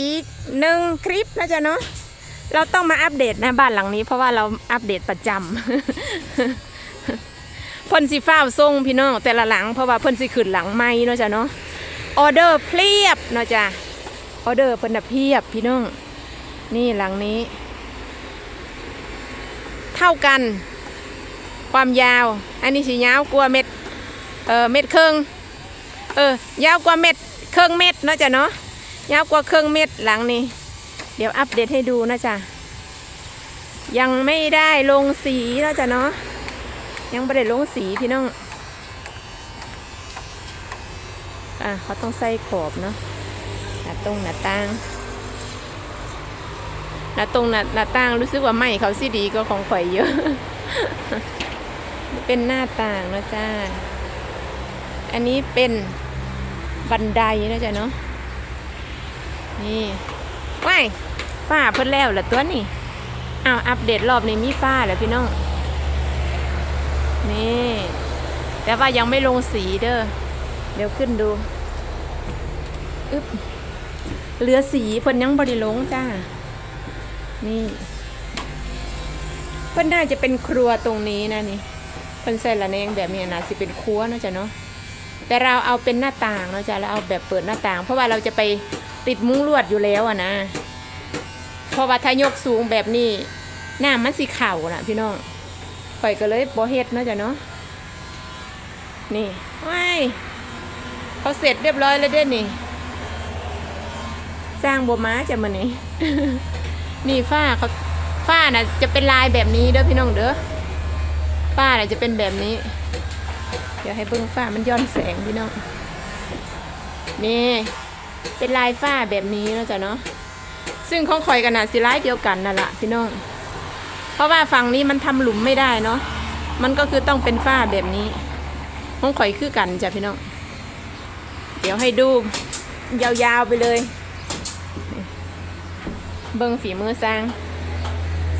อีกหนึ่งคลิปนะจ๊ะเนาะเราต้องมาอัปเดตนะบ้านหลังนี้ เพราะว่าเราอัปเดตประจำเพ่นสิฟ้าวทรงพี่น้องแต่ละหลังเพราะว่าเพ่นสิขึ้นหลังไม่เนาะจ๊ะเนาะออเดอร์เพียบเนาะจ๊ะออเดอร์เพิ่นน่ะเพียบพี่น้องนี่หลังนี้ เท่ากัน ความยาว อันนี้สิยาวกว่าเม็ดเออเม็ดครึ่งเออยาวกว่าเม็ดครึ่งเม็ดเนาะจ๊ะเนาะ ยาวกว่าเครึ่องเม็ดหลังนี้ เดี๋ยวอัปเดตให้ดูนะจ๊ะ ยังไม่ได้ลงสีนะจ๊ะเนาะ ยังไม่ได้ลงสีพี่น้อง อะเขาต้องใส่ขอบเนาะ หน้าตรงหน้าต่าง หน้าตรงหน้าหน้าต่างรู้สึกว่าไม่เขาสิดีก็ของข่อยเยอะ เป็นหน้าต่างนะจ้า อันนี้เป็นบันไดนะจ๊ะเนาะ นี่ว้ายฝ้าเพิ่นแล้วเหรอตัวนี่อ้าวอัปเดตรอบนี้มีฝ้าแล้วพี่น้อง นี่ แต่ว่ายังไม่ลงสีเด้อ เดี๋ยวขึ้นดูอึ๊บเหลือสีเพิ่นยังบริลงจ้า นี่ เพิ่นน่าจะเป็นครัวตรงนี้นะนี่ เพิ่นใส่ละแนงแบบนี้นะสิเป็นครัวเนาะจ้ะเนาะแต่เราเอาเป็นหน้าต่างเนาะจ้ะเราเอาแบบเปิดหน้าต่าง เพราะว่าเราจะไป ติดมุ้งลวดอยู่แล้วอะนะเพราะว่าถ้ายกสูงแบบนี้หน้ามันสีข่าน่ะพี่น้องข่อยก็เลยบ่เฮ็ดเนาะจ้ะเนาะนี่ว้ายเขาเสร็จเรียบร้อยแล้วเด้นี่ สร้างบัวม้าจะมานี่นี่ฝ้าเขาฝ้าน่ะจะเป็นลายแบบนี้เด้อพี่น้องเด้อฝ้าน่ะจะเป็นแบบนี้ เดี๋ยวให้เบิ่งฝ้ามันย้อนแสงพี่น้องนี่ เป็นลายฝ้าแบบนี้นะจ้ะเนาะซึ่งของข่อยกันนะสิลายเดียวกันนั่นละพี่น้อง เพราะว่าฝั่งนี้มันทำหลุมไม่ได้เนาะมันก็คือต้องเป็นฝ้าแบบนี้ห้องข่อยคือกันจ้ะพี่น้อง เดี๋ยวให้ดูยาวๆไปเลย เบิ้งฝีมือสร้าง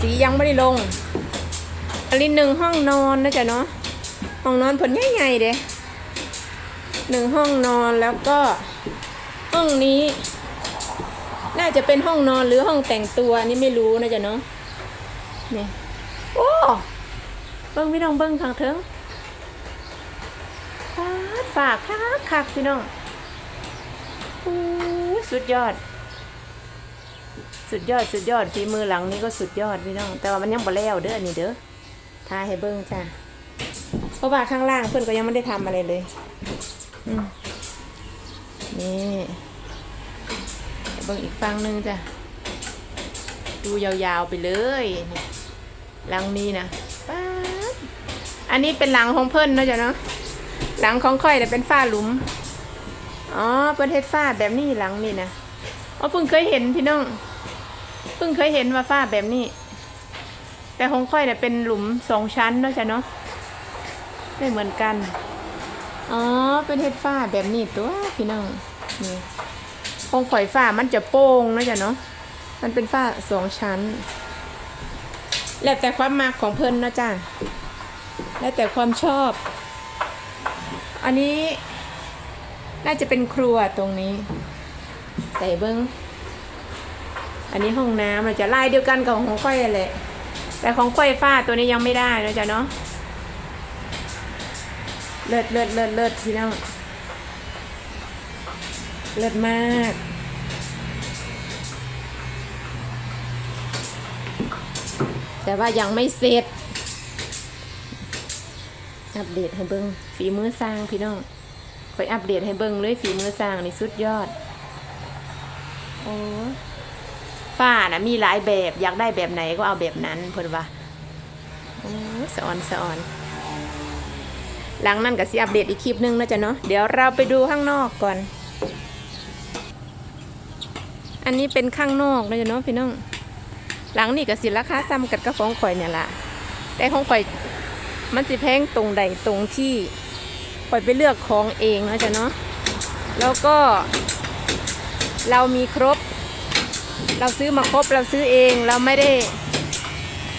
สียังไม่ได้ลง อันนี้หนึ่งห้องนอนนะจ๊ะเนาะห้องนอนผลใหญ่ๆเด้หนึ่งห้องนอนแล้วก็ ห้องนี้ น่าจะเป็นห้องนอนหรือห้องแต่งตัวนี่ไม่รู้นะจ๊ะเนาะนี่โอ้เบิ้งพี่น้องเบิ้งทางเทิงฟาดฝากคักคักพี่น้องอู้สุดยอด สุดยอดสุดยอดฝีมือหลังนี้ก็สุดยอดพี่น้อง แต่ว่ามันยังบ่แล้วเด้ออันนี่เด้อทาให้เบิ้งจ้าเพราะว่าข้างล่างเพื่อนก็ยังไม่ได้ทำอะไรเลย อืมนี่ เบิ้งอีกฝั่งหนึงจ้ะ ดูยาวๆไปเลยนี่หลังนี้นะป๊าอันนี้เป็นหลังของเพิ่นนะจ๊ะเนาะหลังของค่อยแต่เป็นฝ้าหลุม อ๋อเป็นเฮ็ดฝ้าแบบนี้หลังนี่นะอ๋อเพิ่งเคยเห็นพี่น้อง เพิ่งเคยเห็นว่าฝ้าแบบนี้ แต่ของค่อยเนี่ยเป็นหลุมสองชั้นนะจ๊ะเนาะไม่เหมือนกัน อ๋อเป็นเฮ็ดฝ้าแบบนี้ตัวพี่น้องนี่ ของข่อยฝ้ามันจะโป่งนะจ๊ะเนาะมันเป็นฝ้าสองชั้น แล้วแต่ความมักของเพิ่นนะจ้ะแล้วแต่ความชอบ อันนี้น่าจะเป็นครัวตรงนี้ ใส่เบิ้งอันนี้ห้องน้ำเราจะไล่เดียวกันกับของค่อยแหละแต่ของค่อยฝ้าตัวนี้ยังไม่ได้นะจ๊ะเนาะเลิศเลิศเลิศเลิศพี่น้อง เลิศมาก แต่ว่ายังไม่เสร็จ อัปเดตให้เบิ้งฝีมือสร้างพี่น้องคอยอัปเดตให้เบิ้งเลยฝีมือสร้างนี่สุดยอด โอ้ฝ้านะมีหลายแบบอยากได้แบบไหนก็เอาแบบนั้นเพิ่นว่าโอ้สอนสอนหลังนั้นก็สิอัปเดตอีกคลิปหนึงนะจ๊ะเนาะเดี๋ยวเราไปดูข้างนอกก่อน อันนี้เป็นข้างนอกนะจ๊ะเนาะพี่น้อง หลังนี่ก็สิราคาซ้ำกันกับของข่อยเนี่ยละแต่ของข่อยมันสิแพงตรงใดตรงที่ปล่อยไปเลือกของเองนะจ๊ะเนาะ แล้วก็เรามีครบ เราซื้อมาครบเราซื้อเองเราไม่ได้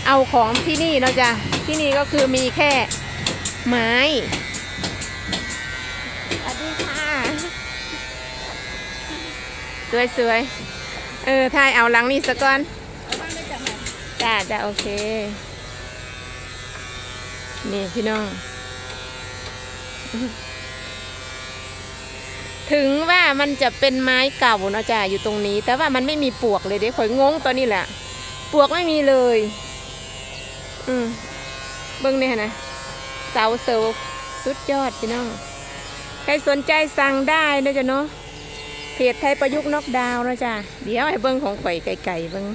เอาของที่นี่เนาะจ๊ะที่นี่ก็คือมีแค่ไม้สวัสดีค่ะ สวยๆ เออถ่ายเอาหลังนี่ซะก่อนจ้าจ้าโอเค นี่พี่น้อง ถึงว่ามันจะเป็นไม้เก่าเนาะจ้าอยู่ตรงนี้ แต่ว่ามันไม่มีปวกเลยเด้ข่อยงงตัวนี้แหละ ปวกไม่มีเลย อืมเบิ้งเนี่ยนะเสาเสาสุดยอดพี่น้อง ใครสนใจสั่งได้นะจ๊ะเนาะ เพจไทยประยุกต์น็อกดาวน์นะจ้ะเดี๋ยวไอ้เบิ้งของข่อยไก่ๆเบิ้ง